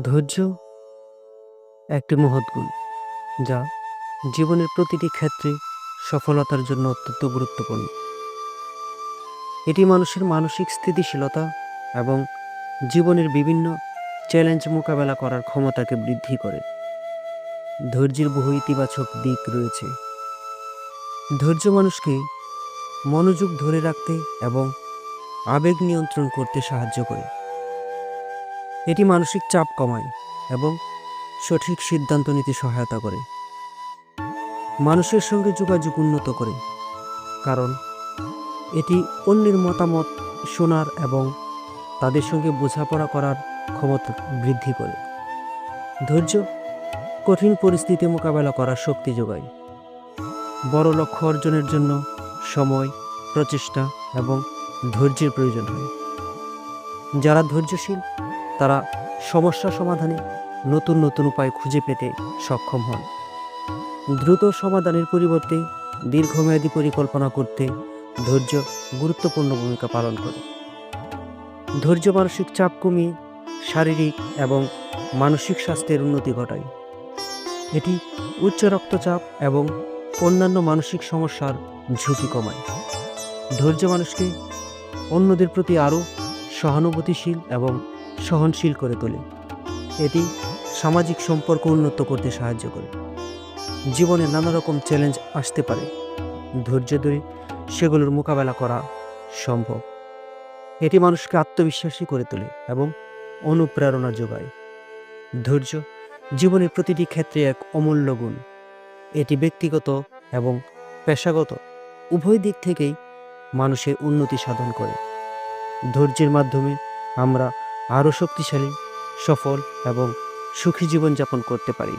ধৈর্য, একটি মহৎ গুণ, যা জীবনের প্রতিটি ক্ষেত্রে সফলতার জন্য অত্যন্ত গুরুত্বপূর্ণ। এটি মানুষের মানসিক স্থিতিশীলতা এবং জীবনের বিভিন্ন চ্যালেঞ্জ মোকাবেলা করার ক্ষমতাকে বৃদ্ধি করে। ধৈর্যের বহু ইতিবাচক দিক রয়েছে। ধৈর্য মানুষকে মনোযোগ ধরে রাখতে এবং আবেগ নিয়ন্ত্রণ করতে সাহায্য করে। এটি মানসিক চাপ কমায় এবং সঠিক সিদ্ধান্ত নিতে সহায়তা করে। মানুষের সঙ্গে যোগাযোগ উন্নত করে, কারণ এটি অন্যের মতামত শোনার এবং তাদের সঙ্গে বোঝাপড়া করার ক্ষমতা বৃদ্ধি করে। ধৈর্য কঠিন পরিস্থিতি মোকাবেলা করার শক্তি যোগায়। বড় লক্ষ্য অর্জনের জন্য সময়, প্রচেষ্টা এবং ধৈর্যের প্রয়োজন হয়। যারা ধৈর্যশীল তারা সমস্যা সমাধানে নতুন নতুন উপায় খুঁজে পেতে সক্ষম হন। দ্রুত সমাধানের পরিবর্তে দীর্ঘমেয়াদী পরিকল্পনা করতে ধৈর্য গুরুত্বপূর্ণ ভূমিকা পালন করে। ধৈর্য মানসিক চাপ কমিয়ে শারীরিক এবং মানসিক স্বাস্থ্যের উন্নতি ঘটায়। এটি উচ্চ রক্তচাপ এবং অন্যান্য মানসিক সমস্যার ঝুঁকি কমায়। ধৈর্য মানুষকে অন্যদের প্রতি আরও সহানুভূতিশীল এবং সহনশীল করে তোলে। এটি সামাজিক সম্পর্ক উন্নত করতে সাহায্য করে। জীবনে নানা রকম চ্যালেঞ্জ আসতে পারে। ধৈর্য ধরে সেগুলোর মোকাবেলা করা সম্ভব। এটি মানুষকে আত্মবিশ্বাসী করে তোলে এবং অনুপ্রেরণা যোগায়। ধৈর্য জীবনের প্রতিটি ক্ষেত্রে এক অমূল্য গুণ। এটি ব্যক্তিগত এবং পেশাগত, উভয় দিক থেকেই মানুষের উন্নতি সাধন করে। ধৈর্যের মাধ্যমে আমরা আরও শক্তিশালী সফল এবং সুখী জীবনযাপন করতে পারি।